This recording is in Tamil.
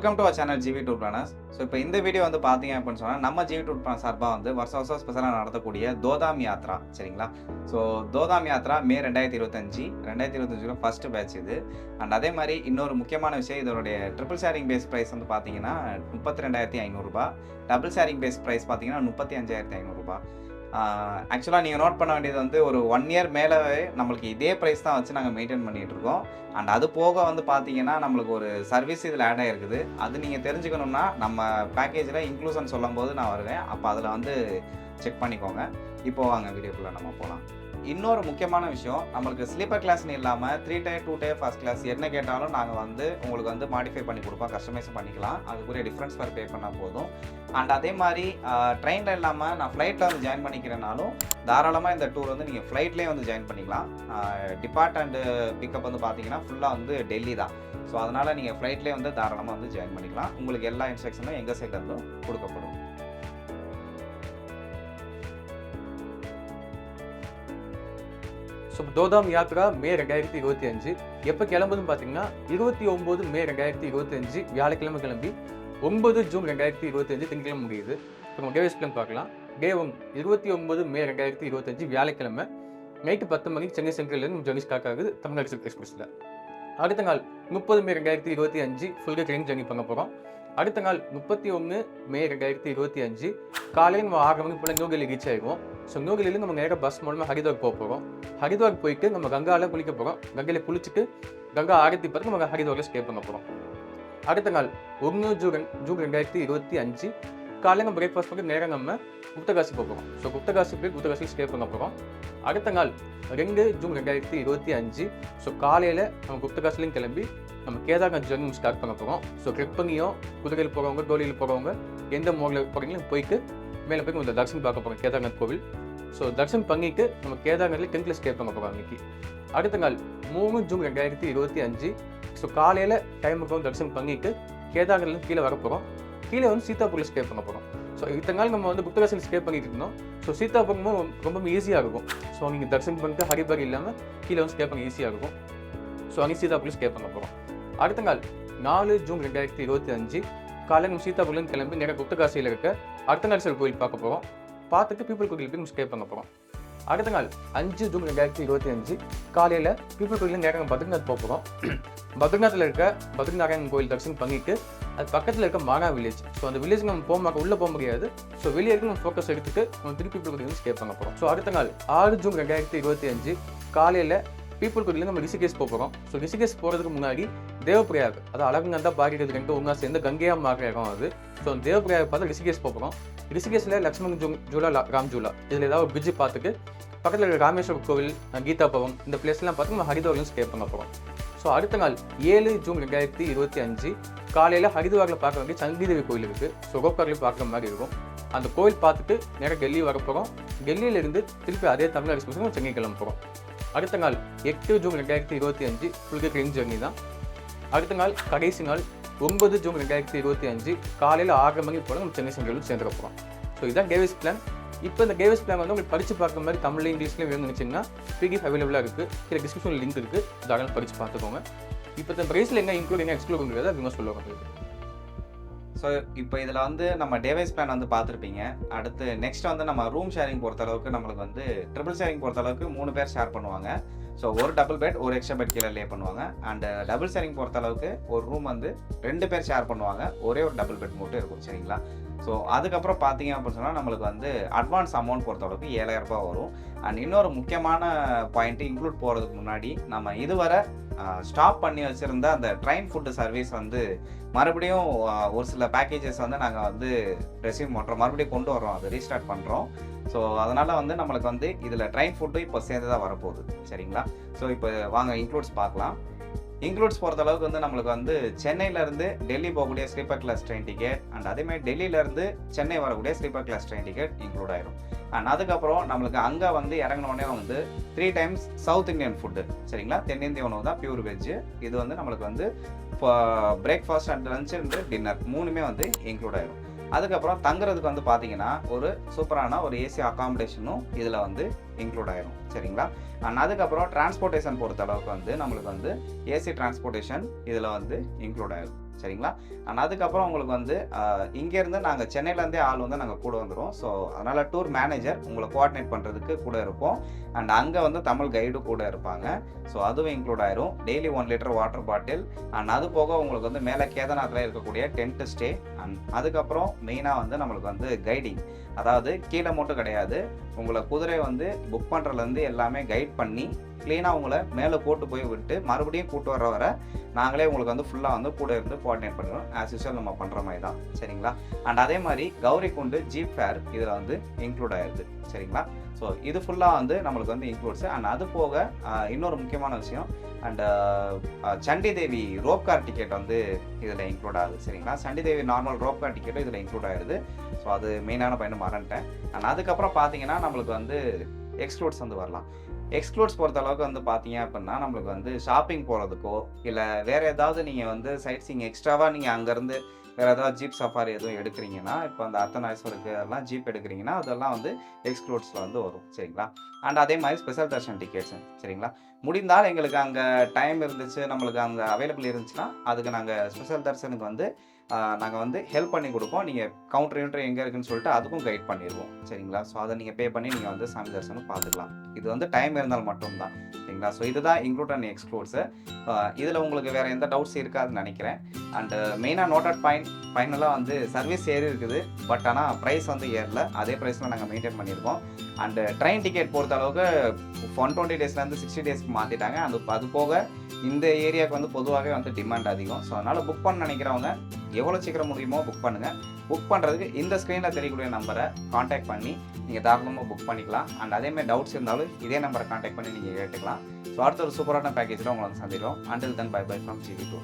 Welcome to our channel GV tour planners so இப்போ இந்த வீடியோ வந்து பார்த்தீங்க அப்படின்னு சொன்னால் நம்ம ஜிவி டூர் பிளான் சார்பாக வந்து வருஷம் வருஷம் ஸ்பெஷலாக நடத்தக்கூடிய தோதாம் யாத்ரா சரிங்களா? ஸோ தோதாம் யாத்ரா மே ரெண்டாயிரத்தி இருபத்தஞ்சி ரெண்டாயிரத்தி இருபத்தஞ்சில் ஃபர்ஸ்ட் பேட்ச் இது. அண்ட் அதே மாதிரி இன்னொரு முக்கியமான விஷயம் இதனுடைய ட்ரிபிள் ஷேரிங் பேஸ் ப்ரைஸ் வந்து பார்த்தீங்கன்னா முப்பத்தி ரெண்டாயிரத்தி ஐநூறுரூபா டபுள் ஷேரிங் பேஸ் ப்ரைஸ் பார்த்தீங்கன்னா முப்பத்தி அஞ்சாயிரத்தி ஐநூறுரூபா ஆக்சுவலாக நீங்கள் நோட் பண்ண வேண்டியது வந்து ஒரு ஒன் இயர் மேலவே நம்மளுக்கு இதே ப்ரைஸ் தான் வச்சு நாங்கள் மெயின்டைன் பண்ணிகிட்டு இருக்கோம். அண்ட் அது போக வந்து பார்த்தீங்கன்னா நம்மளுக்கு ஒரு சர்வீஸ் இதில் ஆட் ஆகிருக்குது அது நீங்கள் தெரிஞ்சுக்கணும்னா நம்ம பேக்கேஜில் இன்க்ளூஷன் சொல்லும் போது நான் வருவேன். அப்போ அதில் வந்து செக் பண்ணிக்கோங்க. இப்போ வாங்க வீடியோக்குள்ளே நம்ம போகலாம் இன்னொரு முக்கியமான விஷயம் நம்மளுக்கு ஸ்லீப்பர் கிளாஸ்னு இல்லாமல் three tier two tier first class என்ன கேட்டாலும் நாங்கள் வந்து உங்களுக்கு வந்து மாடிஃபை பண்ணி கொடுப்போம் கஸ்டமைஸ் பண்ணிக்கலாம். அதுக்குரிய டிஃப்ரென்ஸ் வர பே பண்ணால் போதும். அண்ட் அதே மாதிரி ட்ரெயினில் இல்லாமல் நான் ஃப்ளைட்டில் வந்து ஜாயின் பண்ணிக்கிறேனாலும் தாராளமாக இந்த டூர் வந்து நீங்கள் ஃப்ளைட்லேயே வந்து ஜாயின் பண்ணிக்கலாம். டிபார்ட் அண்டு பிக்கப் வந்து பார்த்தீங்கன்னா ஃபுல்லாக வந்து டெல்லி தான். ஸோ அதனால் நீங்கள் ஃப்ளைட்லேயே வந்து தாராளமாக வந்து ஜாயின் பண்ணிக்கலாம். உங்களுக்கு எல்லா இன்ஸ்ட்ரக்ஷனும் எங்கள் சைட்லேருந்தும் கொடுக்கப்படும். ஸோ தோதாம் யாத்ரா மே ரெண்டாயிரத்தி இருபத்தி அஞ்சு. எப்போ கிளம்புதுன்னு பார்த்தீங்கன்னா இருபத்தி ஒம்பது மே ரெண்டாயிரத்தி இருபத்தி அஞ்சு வியாழக்கிழமை கிளம்பி ஒன்பது ஜூன் ரெண்டாயிரத்தி இருபத்தி அஞ்சு திங்கக்கிழமை முடியுது. இப்போ நம்ம டேவிஸ் பிளான் பார்க்கலாம். டே ஒன் இருபத்தி ஒன்பது மே ரெண்டாயிரத்தி இருபத்தஞ்சு வியாழக்கிழமை. நைட்டு பத்து மணிக்கு சென்னை சென்ட்ரல்லேருந்து ஜர்னி ஸ்டார்ட் ஆகுது தமிழ்நாடு சில்க் எக்ஸ்பிரஸில் அடுத்த நாள் முப்பது மே ரெண்டாயிரத்தி இருபத்தி அஞ்சு ஃபுல்லாக ட்ரெயின் ஜர்னி பண்ண போகிறோம் அடுத்த நாள் முப்பத்தி ஒன்று மே ரெண்டாயிரத்தி இருபத்தி அஞ்சு. காலையில் நம்ம ஆறு மணிக்கு போல நியூடெல்லி ரீச் ஆகிடுவோம் ஸோ நியூடெல்லியில் நம்ம நேராக பஸ் மூலமாக ஹரித்வார் போக போகிறோம் ஹரித்வார் போயிட்டு நம்ம கங்காவில் குளிக்க போகிறோம் கங்கையில் குளிச்சுட்டு கங்கா ஆரத்தி பார்த்து நம்ம ஹரித்வாரில் ஸ்டே பண்ண போகிறோம் அடுத்த நாள் ஒன்று ஜூன் ஜூன் ரெண்டாயிரத்தி இருபத்தி அஞ்சு. காலையில் நம்ம பிரேக்ஃபாஸ்ட் பண்ணி நேராக நம்ம குப்தகாசி போக போகிறோம் ஸோ குப்தகாசி போய் குப்தகாசி ஸ்டே பண்ண போகிறோம் அடுத்த நாள் ரெண்டு ஜூன் ரெண்டாயிரத்தி இருபத்தி அஞ்சு. ஸோ காலையில் நம்ம குப்தகாசிலையும் கிளம்பி நம்ம கேதார்நாத் ஜர்னி ஸ்டார்ட் பண்ண போகிறோம் ஸோ ட்ரெக் பண்ணியும் குதிரையில் போகிறவங்க டோலியில் போகிறவங்க எந்த மோரில் போகிறீங்களும் போயிட்டு மேலே போய் கொஞ்சம் தர்ஷன் பார்க்க போகிறோம் கேதார்நாத் கோவில். ஸோ தர்ஷன் பங்கிக்கு நம்ம கேதார்நாத்ல டென் ஸ்டே பண்ண போகிறோம் அன்னைக்கு அடுத்த நாள் மூணு ஜூன் ரெண்டாயிரத்தி இருபத்தி அஞ்சு. ஸோ காலையில் டைமுக்கு தர்ஷன் பங்கிக்கு கேதார்நாத்ல கீழே வர போகிறோம் கீழே வந்து சீதாபூரில் ஸ்டே பண்ண போகிறோம் ஸோ இத்தனை நாள் நம்ம வந்து புத்தகாசன் ஸ்டே பண்ணிட்டு இருந்தோம். ஸோ சீதாபுரமும் ரொம்ப ஈஸியாக இருக்கும். ஸோ நீங்கள் தர்ஷன் பண்ணிட்டு ஹரிபாரி இல்லாமல் கீழே வந்து ஸ்டே பண்ண ஈஸியாக இருக்கும். ஸோ அங்கே சீதாபுரில் ஸ்டே பண்ண போகிறோம் அடுத்த நாள் நாலு ஜூன் ரெண்டாயிரத்தி இருபத்தி அஞ்சு. காலையில் நம்ம சீதாபுரிலேருந்து கிளம்பி நேராக குப்தகாசியில் இருக்க அர்த்தநாரீஸ்வரர் கோயில் பார்க்க போகிறோம் பார்த்துட்டு பீப்புள் கோயில் போய் ஸ்டே பண்ண போகிறோம் அடுத்த நாள் அஞ்சு ஜூன் ரெண்டாயிரத்தி இருபத்தி அஞ்சு காலையில் பீப்புள் கோயிலில் நேராக பத்ரிநாத் போக போகிறோம் பத்ரிநாத்தில் இருக்க பத்ரிநாராயணன் கோயில் தரிசனம் பண்ணிட்டு அது பக்கத்தில் இருக்க மானா வில்லேஜ் ஸோ அந்த வில்லேஜ் நம்ம போக உள்ளே போக முடியாது. ஸோ வெளியே இருக்க நம்ம ஃபோக்கஸ் எடுத்துட்டு நம்ம திருப்பி பீப்புள் கோயில் ஸ்டே பண்ண போகிறோம் ஸோ அடுத்த நாள் ஆறு ஜூன் ரெண்டாயிரத்தி இருபத்தி அஞ்சு காலையில் பீப்புள் கோயிலில் நம்ம ரிஷிகேஷ் போகிறோம். ஸோ ரிஷிகேஷ் போகிறதுக்கு முன்னாடி தேவப்பிரயாக் அது அழகுங்கந்தா பாக்கியது ரெண்டு ஒன்றா சேர்ந்து கங்கையாக மாறுற இடம் அது. ஸோ அந்த தேவப்பிரயாக் பார்த்து ரிஷிகேஷ் போக போகிறோம். ரிஷிகேஷில் லக்ஷ்மண் ஜூ ஜூலா ராம் ஜூலா. இதில் ஏதாவது ஒரு பிரிட்ஜ் பார்த்துட்டு பக்கத்தில் இருக்கிற ராமேஸ்வர கோவில் கீதா பவன் இந்த பிளேஸ்லாம் பார்த்து நம்ம ஹரித்வாரிலும் ஸ்டே பண்ண போகிறோம் ஸோ அடுத்த நாள் ஏழு ஜூன் ரெண்டாயிரத்தி இருபத்தி அஞ்சு காலையில் ஹரித்வாரில் பார்க்க வேண்டிய சங்கீதேவி கோயில் இருக்குது சுகப்பாரில் பார்க்குற மாதிரி இருக்கும். அந்த கோயில் பார்த்துட்டு நேராக டெல்லி வரப்போகிறோம் டெல்லியிலேருந்து திருப்பி அதே தமிழ்நாடு எக்ஸ்பிரஸ் சென்னை கிளம்ப போகிறோம் அடுத்த நாள் எட்டு ஜூன் ரெண்டாயிரத்தி இருபத்தி அஞ்சு ஃபுல்கே ட்ரெயின் ஜர்னி தான். அடுத்த நாள் கடைசி நாள் ஒன்பது ஜூன் ரெண்டாயிரத்தி இருபத்தி அஞ்சு காலையில் ஆறு மணி போல நம்ம சென்னை சென்ட்ரல் சேர்ந்துட போகிறோம் ஸோ இதுதான் கேவிஸ் பிளான் இப்போ இந்த கேவிஸ் பிளான் வந்து உங்களுக்கு படித்து பார்க்குற மாதிரி தமிழ் இங்கிலீஷ்லேயும் வேணும்னு நினச்சிங்கன்னா பிடிஎஃப் அவைலபிளாக இருக்குது கீழே டிஸ்கிரிப்ஷனில் லிங்க் இருக்குது தாராளம் படித்து பார்த்துக்கோங்க. இப்போ இந்த ப்ரைஸில் என்ன இன்க்ளூட் என்ன எக்ஸ்க்ளூட் பண்ணுறது அதிகமாக சொல்லுவாங்க. ஸோ இப்போ இதில் வந்து நம்ம டேவைஸ் பிளான் வந்து பார்த்துருப்பீங்க. அடுத்து நெக்ஸ்ட் வந்து நம்ம ரூம் ஷேரிங் பொறுத்த அளவுக்கு நம்மளுக்கு வந்து ட்ரிபிள் ஷேரிங் பொறுத்த அளவுக்கு மூணு பேர் ஷேர் பண்ணுவாங்க. ஸோ ஒரு டபுள் பெட் ஒரு எக்ஸ்ட்ரா பெட் கீழே லே பண்ணுவாங்க. அண்ட் டபுள் ஷேரிங் பொறுத்த அளவுக்கு ஒரு ரூம் வந்து ரெண்டு பேர் ஷேர் பண்ணுவாங்க. ஒரே ஒரு டபுள் பெட் மட்டும் இருக்கும் சரிங்களா? ஸோ அதுக்கப்புறம் பார்த்தீங்க அப்படின்னு சொன்னால் நம்மளுக்கு வந்து அட்வான்ஸ் அமௌண்ட் பொறுத்த அளவுக்கு ஏழாயிரம் ரூபாய் வரும். அண்ட் இன்னொரு முக்கியமான பாயிண்ட்டு இன்க்ளூட் போகிறதுக்கு முன்னாடி நம்ம இதுவரை ஸ்டாப் பண்ணி வச்சுருந்த அந்த ட்ரெயின் ஃபுட்டு சர்வீஸ் வந்து மறுபடியும் ஒரு சில பேக்கேஜஸ் வந்து நாங்கள் வந்து ரெசியூம் பண்ணுறோம் மறுபடியும் கொண்டு வரோம் அதை ரீஸ்டார்ட் பண்ணுறோம் ஸோ அதனால் வந்து நம்மளுக்கு வந்து இதில் ட்ரெயின் ஃபுட்டும் இப்போ சேர்ந்து தான் வரப்போகுது. சரிங்களா? ஸோ இப்போ வாங்க இன்க்ளூட்ஸ் பார்க்கலாம். இன்க்ளூட்ஸ் பொறுத்த அளவுக்கு வந்து நம்மளுக்கு வந்து சென்னையிலேருந்து டெல்லி போகக்கூடிய sleeper class train ticket and அதேமாதிரி டெல்லியிலேருந்து சென்னை வரக்கூடிய sleeper class train ticket include ஆயிரும். அண்ட் அதுக்கப்புறம் நம்மளுக்கு அங்கே வந்து இறங்கினோடனே வந்து three times south Indian food சரிங்களா? தென்னிந்திய உணவு தான் பியூர் வெஜ்ஜு இது வந்து நம்மளுக்கு வந்து breakfast and lunch and dinner மூணுமே வந்து இன்க்ளூட் ஆயிரும். அதுக்கப்புறம் தங்குறதுக்கு வந்து பார்த்தீங்கன்னா ஒரு சூப்பரான ஒரு ஏசி அகாமடேஷனும் இதில் வந்து இன்க்ளூட் ஆயிரும். சரிங்களா? அண்ட் அதுக்கப்புறம் டிரான்ஸ்போர்ட்டேஷன் பொறுத்த அளவுக்கு வந்து நம்மளுக்கு வந்து ஏசி டிரான்ஸ்போர்ட்டேஷன் இதில் வந்து இன்க்ளூட் ஆயிரும். சரிங்களா? அண்ட் அதுக்கப்புறம் உங்களுக்கு வந்து இங்கேருந்து நாங்கள் சென்னையிலேருந்தே ஆள் வந்து நாங்கள் கூட வந்துடுவோம் ஸோ அதனால் டூர் மேனேஜர் உங்களை கோஆர்டினேட் பண்ணுறதுக்கு கூட இருப்போம். அண்ட் அங்கே வந்து தமிழ் கைடு கூட இருப்பாங்க. ஸோ அதுவும் இன்க்ளூட் ஆயிரும். Daily one litre water bottle and அது போக உங்களுக்கு வந்து மேலே கேதார்நாத்தில் இருக்கக்கூடிய டென்ட் ஸ்டே. அண்ட் அதுக்கப்புறம் மெயினாக வந்து நம்மளுக்கு வந்து கைடிங் அதாவது கீழே மட்டும் கிடையாது உங்களை குதிரை வந்து புக் பண்ணுறதுலேருந்து எல்லாமே கைட் பண்ணி க்ளீனாக உங்களை மேலே போட்டு போய் விட்டு மறுபடியும் கூட்டு வர வர நாங்களே உங்களுக்கு வந்து ஃபுல்லாக வந்து கூட இருந்து கோஆர்டினேட் பண்ணுறோம் ஆஸ் யூஸ்வல் நம்ம பண்ணுற மாதிரி தான் சரிங்களா? அண்ட் அதே மாதிரி கௌரி குண்டு ஜீப் ஃபேர் இதில் வந்து இன்க்ளூட் ஆயிடுது சரிங்களா? ஸோ இது ஃபுல்லாக வந்து நம்மளுக்கு வந்து இன்க்ளூட்ஸ் அண்ட் அது போக இன்னொரு முக்கியமான விஷயம். And Chandi Devi rope car ticket வந்து இதில் இன்க்ளூட் ஆகுது சரிங்களா? Chandi Devi normal rope car டிக்கெட்டும் இதில் இன்க்ளூட் ஆகிடுது ஸோ அது மெயினான பயணம் மறந்துட்டேன். அண்ட் அதுக்கப்புறம் பார்த்தீங்கன்னா நம்மளுக்கு வந்து எக்ஸ்க்ளூட்ஸ் வந்து வரலாம். எக்ஸ்க்ளூட்ஸ் பொறுத்த அளவுக்கு வந்து பார்த்தீங்க அப்படின்னா நம்மளுக்கு வந்து ஷாப்பிங் போகிறதுக்கோ இல்லை வேறு ஏதாவது நீங்கள் வந்து சைட் சீங் எக்ஸ்ட்ராவாக நீங்கள் அங்கேருந்து வேறு ஏதாவது ஜீப் சஃபாரி எதுவும் எடுக்கிறீங்கன்னா இப்போ அந்த அர்த்தநாயஸ்வருக்கு அதெல்லாம் ஜீப் எடுக்கிறீங்கன்னா அதெல்லாம் வந்து எக்ஸ்க்ளூட்ஸில் வந்து வரும். சரிங்களா? அண்ட் அதே மாதிரி ஸ்பெஷல் தர்ஷன் டிக்கெட்ஸு சரிங்களா? முடிந்தால் எங்களுக்கு அங்கே டைம் இருந்துச்சு நம்மளுக்கு அங்கே அவைலபிள் இருந்துச்சுன்னா அதுக்கு நாங்கள் ஸ்பெஷல் தர்ஷனுக்கு வந்து நாங்கள் வந்து ஹெல்ப் பண்ணி கொடுப்போம். நீங்கள் கவுண்டர் யூனிட்டர் எங்கே இருக்குன்னு சொல்லிட்டு அதுக்கும் கைட் பண்ணிடுவோம். சரிங்களா? ஸோ அதை நீங்கள் பே பண்ணி நீங்கள் வந்து சாமி தரிசனம் பார்த்துக்கலாம். இது வந்து டைம் இருந்தால் மட்டும்தான். சரிங்களா? ஸோ இதுதான் இன்க்ளூட் அண்ட் எக்ஸ்க்ளூட்ஸு இதில் உங்களுக்கு வேறு எந்த டவுட்ஸ் இருக்காதுன்னு நினைக்கிறேன். அண்டு மெயினாக நோட்டட் பாயிண்ட் ஃபைனலாக வந்து சர்வீஸ் ஏறி இருக்குது. பட் ஆனால் ப்ரைஸ் வந்து ஏறல. அதே ப்ரைஸில் நாங்கள் மெயின்டைன் பண்ணியிருக்கோம். அண்டு ட்ரெயின் டிக்கெட் பொறுத்த அளவுக்கு ஒன் டுவெண்ட்டி டேஸ்லேருந்து சிக்ஸ்டி டேஸ்க்கு மாற்றிட்டாங்க அது அது போக இந்த ஏரியாவுக்கு வந்து பொதுவாகவே வந்து டிமாண்ட் அதிகம். ஸோ அதனால் புக் பண்ண நினைக்கிறவங்க எவ்வளோ சீக்கிரம் முடியுமோ புக் பண்ணுங்கள் புக் பண்ணுறதுக்கு இந்த ஸ்க்ரீனில் தெரியக்கூடிய நம்பரை காண்டாக்ட் பண்ணி நீங்கள் தாராளமாக புக் பண்ணிக்கலாம். அண்ட் அதேமாதிரி டவுட்ஸ் இருந்தாலும் இதே நம்பரை காண்டாக்ட் பண்ணி நீங்கள் கேட்டுக்கலாம். ஸோ அடுத்த ஒரு சூப்பரான பேக்கேஜில் உங்களை வந்து சந்திக்கிறோம். Until then bye bye from GV tour